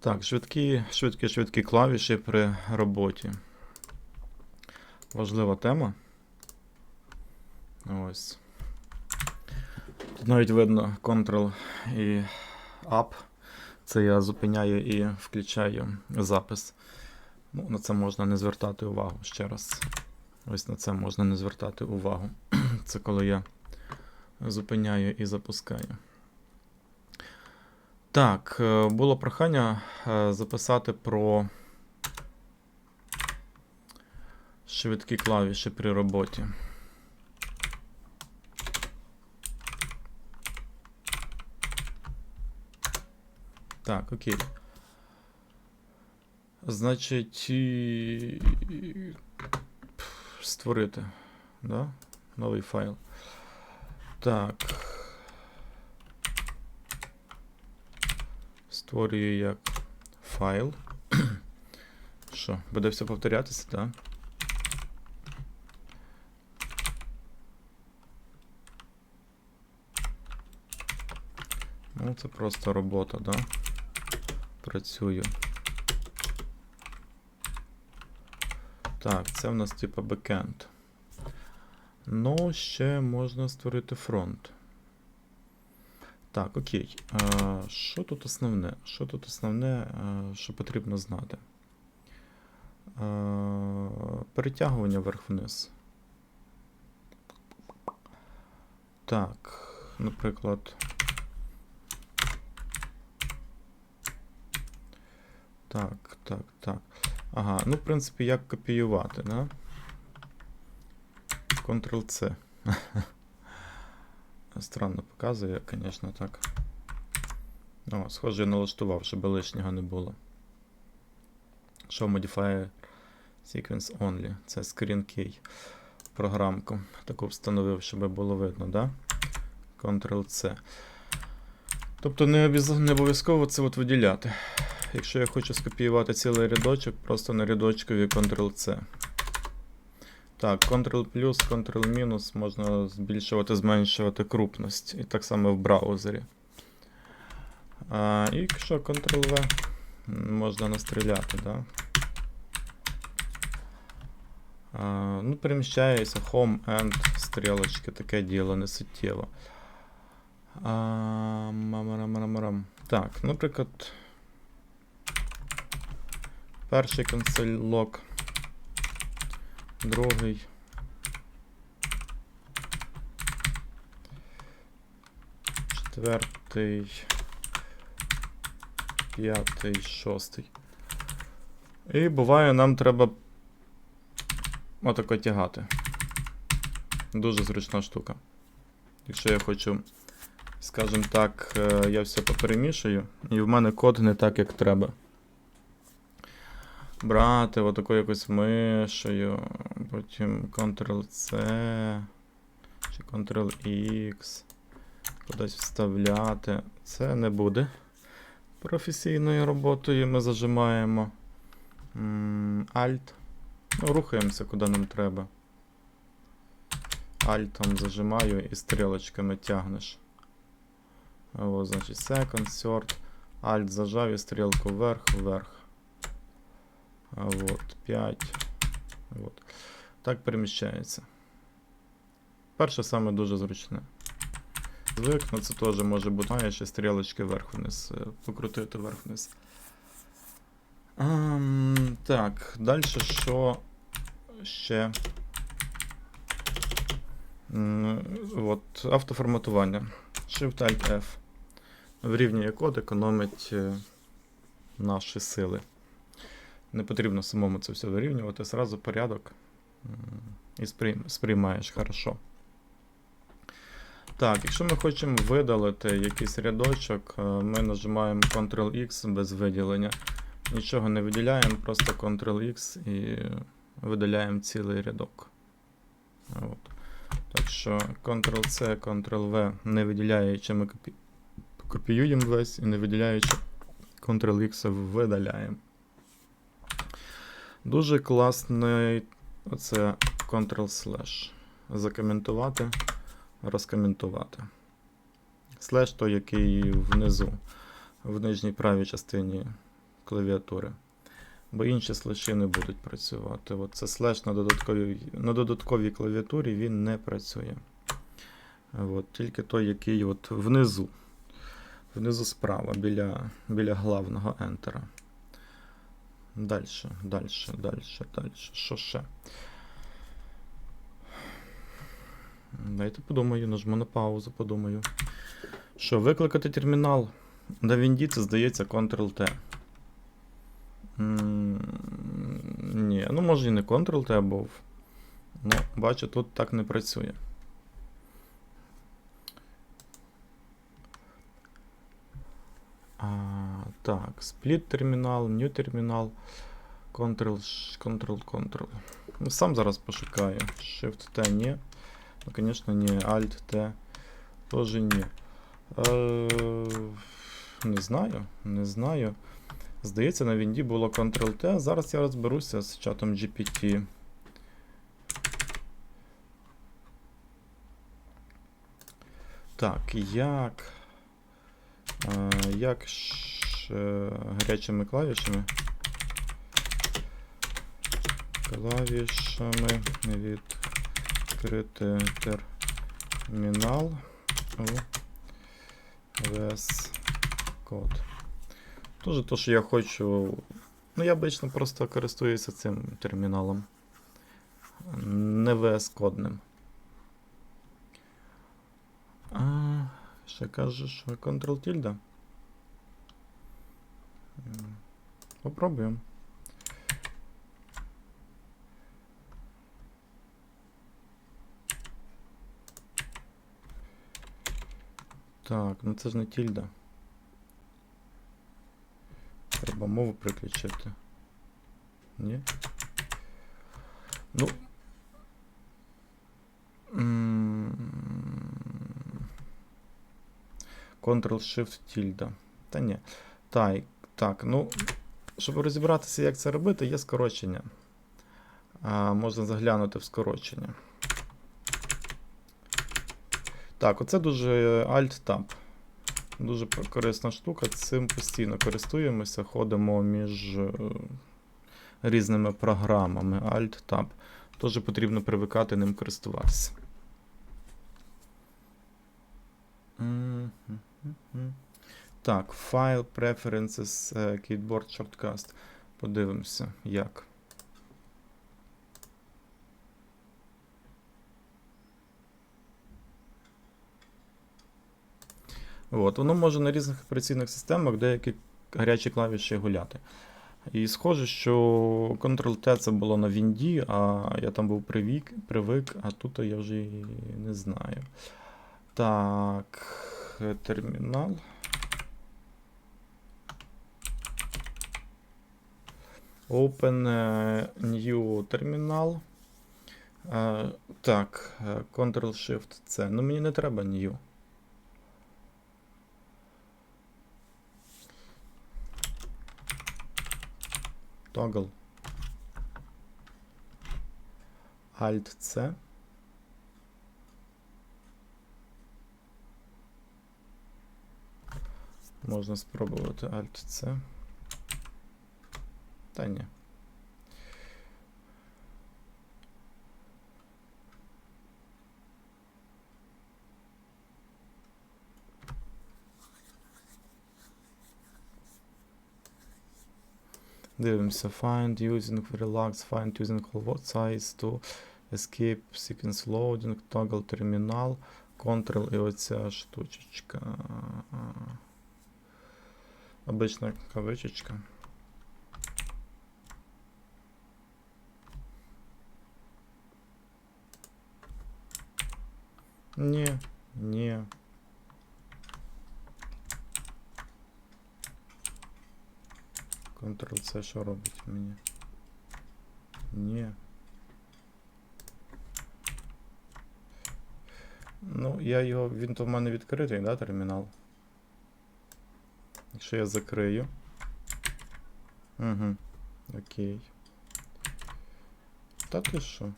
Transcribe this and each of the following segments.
Так, швидкі, швидкі, швидкі клавіші при роботі. Важлива тема. Ось. Тут навіть видно Ctrl і Up. Це я зупиняю і включаю запис. Ну, на це можна не звертати увагу ще раз. Ось на це можна не звертати увагу. Це коли я зупиняю і запускаю. Так, е, було прохання е, записати про швидкі клавіші при роботі. Так, окей. Значить, створити, да? Новий файл. Так. Створюю як файл. Що, буде все повторятися, так? Ну, це просто робота, да? Працюю. Так, це в нас типа бекенд. Ну, ще можна створити фронт. Так, окей. Що тут основне? Що тут основне, що потрібно знати? Перетягування вверх-вниз. Так, наприклад. Так, так, так. Ага, ну, в принципі, як копіювати, да? Ctrl-C. Странно показує, звісно, так. О, схоже, я налаштував, щоб лишнього не було. Show Modifier Sequence Only. Це Screen Key. Програмку. Таку встановив, щоб було видно, да? Ctrl-C. Тобто не обов'язково це от виділяти. Якщо я хочу скопіювати цілий рядочок, просто на рядочкові Ctrl-C. Так, Ctrl плюс, Ctrl мінус можна збільшувати, зменшувати крупність. І так само в браузері. А, і якщо Ctrl-V, можна настріляти, да? А, ну, переміщається Home, End, стрілочки, таке діло не суттєво. А. Так, наприклад. Перший консоль лог. Другий. Четвертий. П'ятий, шостий. І буває, нам треба отако тягати. Дуже зручна штука. Якщо я хочу, скажімо так, е, я все поперемішую, і в мене код не так, як треба брати отаку якусь мишею, потім Ctrl-C чи Ctrl-X, кудись вставляти. Це не буде професійною роботою. Ми зажимаємо Alt. Ну, куди нам треба. Альтом зажимаю і стрілочками тягнеш. О, значить, second, third. Alt зажав і стрілку вверх, Вот 5. Вот. Так переміщається. Перше саме дуже зручне. Звикну, це теж може бути. Має ще стрілочки вверх-вниз. е, Покрутити вверх-вниз. Ам, так, далі що ще? От, автоформатування. Shift-Alt F. Врівнює код, економить е, наші сили. Не потрібно самому це все вирівнювати, сразу порядок і сприймаєш хорошо. Так, якщо ми хочемо видалити якийсь рядочок, е, ми нажимаємо Ctrl-X без виділення. Нічого не виділяємо, просто Ctrl-X і видаляємо цілий рядок. От. Так що Ctrl-C, Ctrl-V не виділяючи, ми копі... копіюємо весь і не виділяючи Ctrl-X видаляємо. Дуже класний оце Ctrl-slash. Закоментувати, розкоментувати. Слеш той, який внизу, в нижній правій частині клавіатури. Бо інші слеші не будуть працювати. От це слеш на додатковій, на додатковій клавіатурі він не працює. От, тільки той, який от внизу. Внизу справа, біля, біля главного ентера. Дальше, дальше, дальше, дальше. Що ще? Дайте подумаю, нажму на паузу, подумаю. Що, викликати термінал? На Вінді це здається Ctrl-T. Ні, ну може і не Ctrl-T був. Ну, бачу, тут так не працює. Так, split термінал, new термінал, Ctrl, Ctrl, Ctrl. Сам зараз пошукаю. Shift T ні. Ну, звісно, ні. Alt T теж ні. Е, не знаю, не знаю. Здається, на Вінді було Ctrl-T. Зараз я розберуся з чатом GPT. Так, як. Е, як е, гарячими клавішами. Клавішами відкрити термінал у VS Code. Тоже то, що я хочу. Ну, я обично просто користуюся цим терміналом. Не VS кодним. А, ще кажеш, Ctrl Попробуємо. Так, ну це ж не тільда. Треба мову приключити. Ні? Ну. м, Ctrl-Shift тільда. Та ні. Так, так, ну. Щоб розібратися, як це робити, є скорочення. А, можна заглянути в скорочення. Так, оце дуже Alt-Tab. Дуже корисна штука. Цим постійно користуємося, ходимо між е, різними програмами. Alt-Tab. Теж потрібно привикати ним користуватися. Так, File Preferences е, Keyboard Shortcast. Подивимося, як. От, воно може на різних операційних системах деякі гарячі клавіші гуляти. І схоже, що Ctrl-T це було на Вінді, а я там був привик, привик, а тут я вже і не знаю. Так, термінал. Open е, New термінал. Е, Так, е, Ctrl-Shift-C. Ну мені не треба New. Toggle. Alt C. Можна спробувати Alt C. Та ні. Дивимося. Find using relax, find using what size to escape sequence loading, toggle terminal, Ctrl і оця штучечка. Обична кавичечка. Ні, ні. Ctrl-C що робить мені? Ні. Ну, я його. Він то в мене відкритий, да, термінал? Якщо я закрию. Угу. Окей. Та ти що?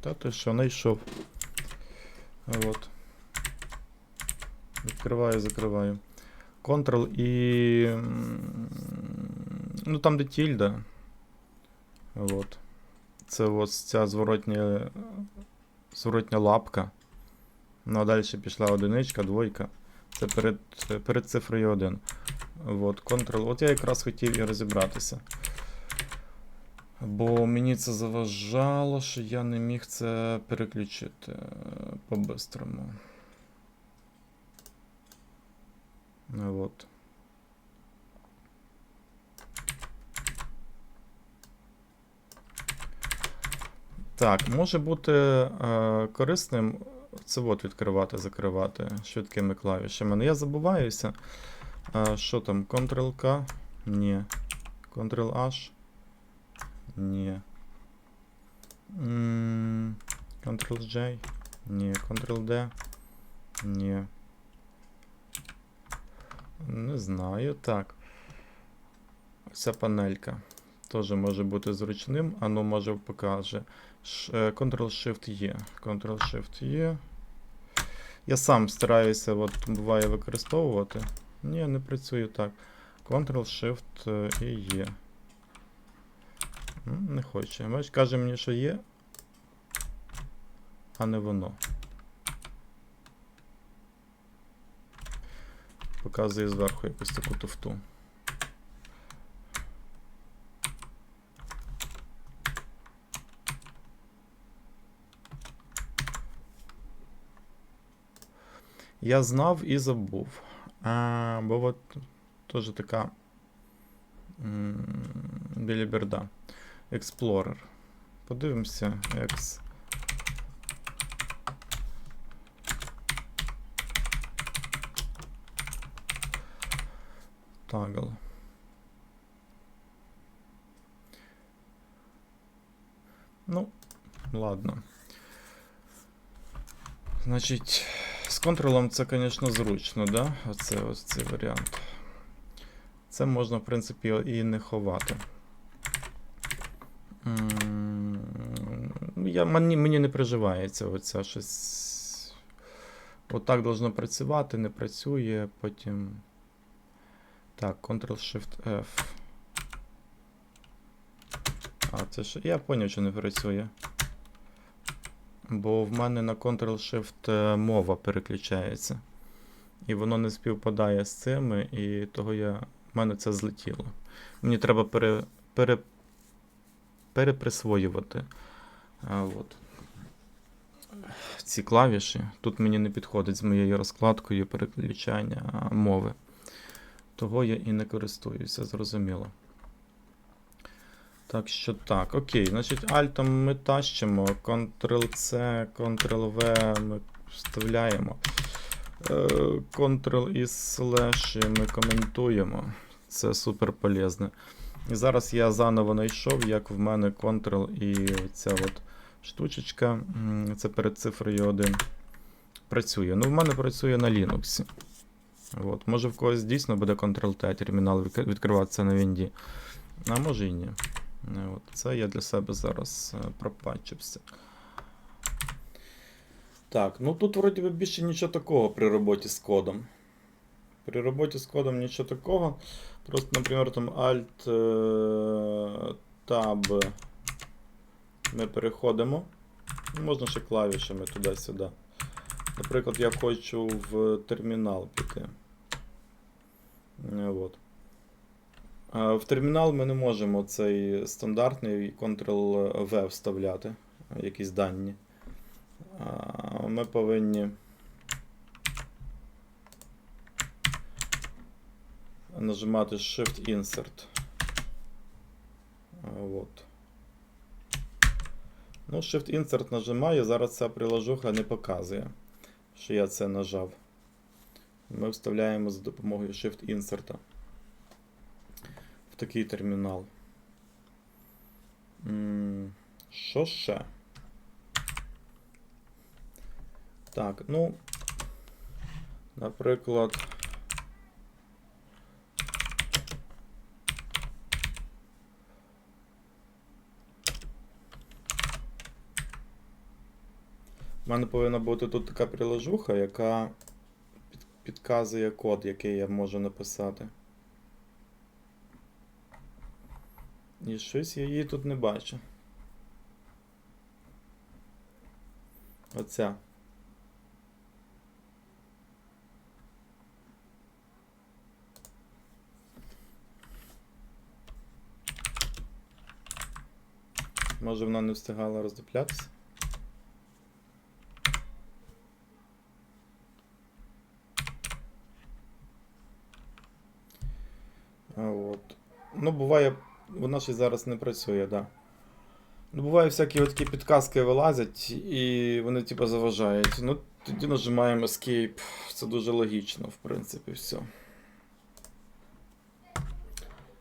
Та ти що, знайшов. От. Відкриваю, закриваю. Ctrl і. Ну там де тільда. От. Це ось ця зворотня, зворотня лапка. Ну а далі пішла одиничка, двойка. Це перед, перед цифрою 1. От, Ctrl. От я якраз хотів і розібратися. Бо мені це заважало, що я не міг це переключити е, по-бистрому. Ну, От. Так, може бути е, корисним це от відкривати, закривати швидкими клавішами. Ну я забуваюся. Е, що там? Ctrl-K? Ні. Ctrl-H? Ні. Ctrl-J? Ні. Ctrl-D? Ні. Не знаю. Так. Ця панелька. Теж може бути зручним. Ану, може покаже. Е, Ctrl-Shift-E. Ctrl-Shift-E. Я сам стараюся, от буває використовувати. Ні, не працює так. Ctrl-Shift е, і є. Не хоче. Бач, каже мені, що є, а не воно. Показує зверху якусь таку туфту. Я знав і забув. А, бо от теж така біліберда. Explorer. Подивимося. Екс. Toggle. Ну, ладно. Значить, з контролем це, звісно, зручно, да? Оце ось цей варіант. Це можна, в принципі, і не ховати. Я, мені, мені не приживається оця щось. Отак должно працювати, не працює, потім. Так, Ctrl-Shift-F. А, це ж. Я поняв, що не працює. Бо в мене на Ctrl-Shift е, мова переключається. І воно не співпадає з цими, і того я. В мене це злетіло. Мені треба пере, пере, переприсвоювати. От. Ці клавіші. Тут мені не підходить з моєю розкладкою переключання мови. Того я і не користуюся, зрозуміло. Так що так, окей, значить, альтом ми тащимо, Ctrl-C, Ctrl-V ми вставляємо. Е, Ctrl і слеші ми коментуємо. Це супер полезне. І зараз я заново знайшов, як в мене Ctrl і ця от штучечка, це перед цифрою 1, працює. Ну, в мене працює на Linux. От. Може в когось дійсно буде Ctrl-T термінал відкриватися на Вінді. А може і ні. От. Це я для себе зараз е, пропатчився. Так, ну тут вроді би більше нічого такого при роботі з кодом. При роботі з кодом нічого такого. Просто, наприклад, там Alt е, ми переходимо. Можна ще клавішами туди-сюди. Наприклад, я хочу в термінал піти. Е, От. В термінал ми не можемо цей стандартний Ctrl-V вставляти, е, якісь дані. Ми повинні нажимати Shift Insert. От. Ну, Shift Insert нажимаю, зараз ця приложуха не показує, що я це нажав. Ми вставляємо за допомогою Shift Insert в такий термінал. Що ще? Так, ну, наприклад. У мене повинна бути тут така приложуха, яка підказує код, який я можу написати. І щось я її тут не бачу. Оця. Може вона не встигала роздуплятися? А от. Ну, буває, вона ще зараз не працює, так. Да. Ну, буває, всякі такі підказки вилазять, і вони типу заважають. Ну, тоді нажимаємо Escape. Це дуже логічно, в принципі, все.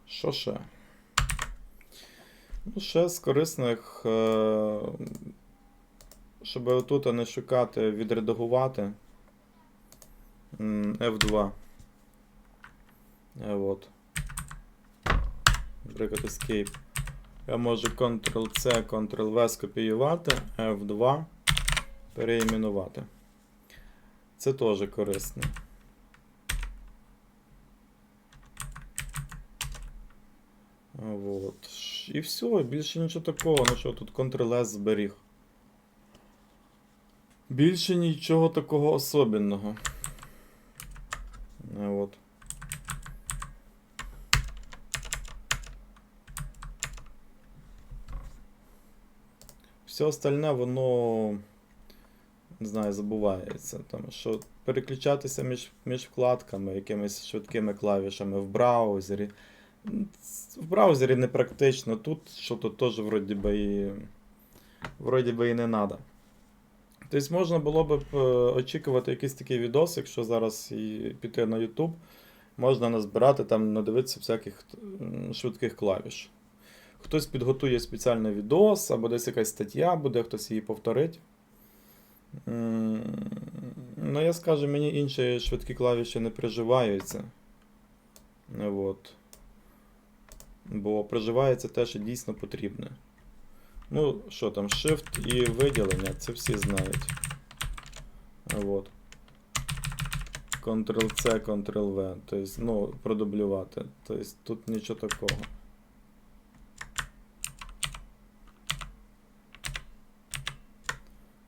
Що ще? Ну, ще з корисних, е, щоб отут не шукати, відредагувати. F2. Е, от. Наприклад, Escape. Я можу Ctrl-C, Ctrl-V скопіювати, F2, переіменувати. Це теж корисно. Вот. І все, більше нічого такого. Ну що, тут Ctrl-S зберіг. Більше нічого такого особенного. А, Все остальне, воно. Не знаю, забувається. Тому що переключатися між, між вкладками, якимись швидкими клавішами в браузері. В браузері не практично. Тут що тут теж вроді би і. Вроді би і не треба. Тобто можна було б е, очікувати якийсь такий відос, якщо зараз і піти на YouTube, можна назбирати там, надивитися всяких швидких клавіш. Хтось підготує спеціальний відос, або десь якась стаття буде, хтось її повторить. Ну, я скажу, мені інші швидкі клавіші не приживаються. От. Бо приживається те, що дійсно потрібне. Ну, що там, Shift і виділення, це всі знають. От. Ctrl-C, Ctrl-V. Тобто, ну, продублювати. Тобто тут нічого такого.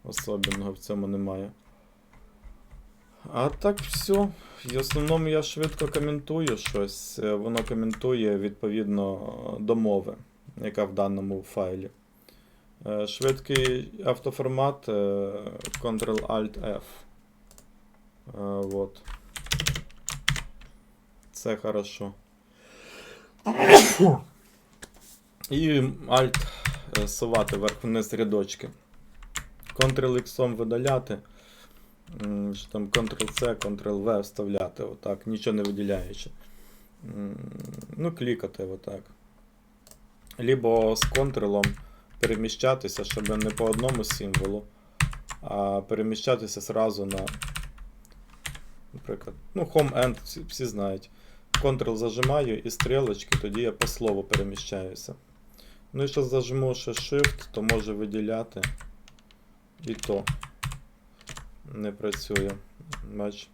Особенного в цьому немає. А так все. В основному я швидко коментую щось. Е, Воно коментує відповідно до мови, яка в даному файлі. Е, Швидкий автоформат Ctrl-Alt-F. Е, Вот. Це хорошо. І Alt совати вверх-вниз рядочки. Ctrl-X видаляти. Що Там Ctrl-C, Ctrl-V вставляти, отак, нічого не виділяючи. Ну, клікати отак. Либо з Ctrl переміщатися, щоб не по одному символу, а переміщатися зразу на. Наприклад, ну, Home End, всі, всі знають. Ctrl зажимаю і стрілочки, тоді я по слову переміщаюся. Ну і що зажму ще Shift, то може виділяти. І то не працює. Бач.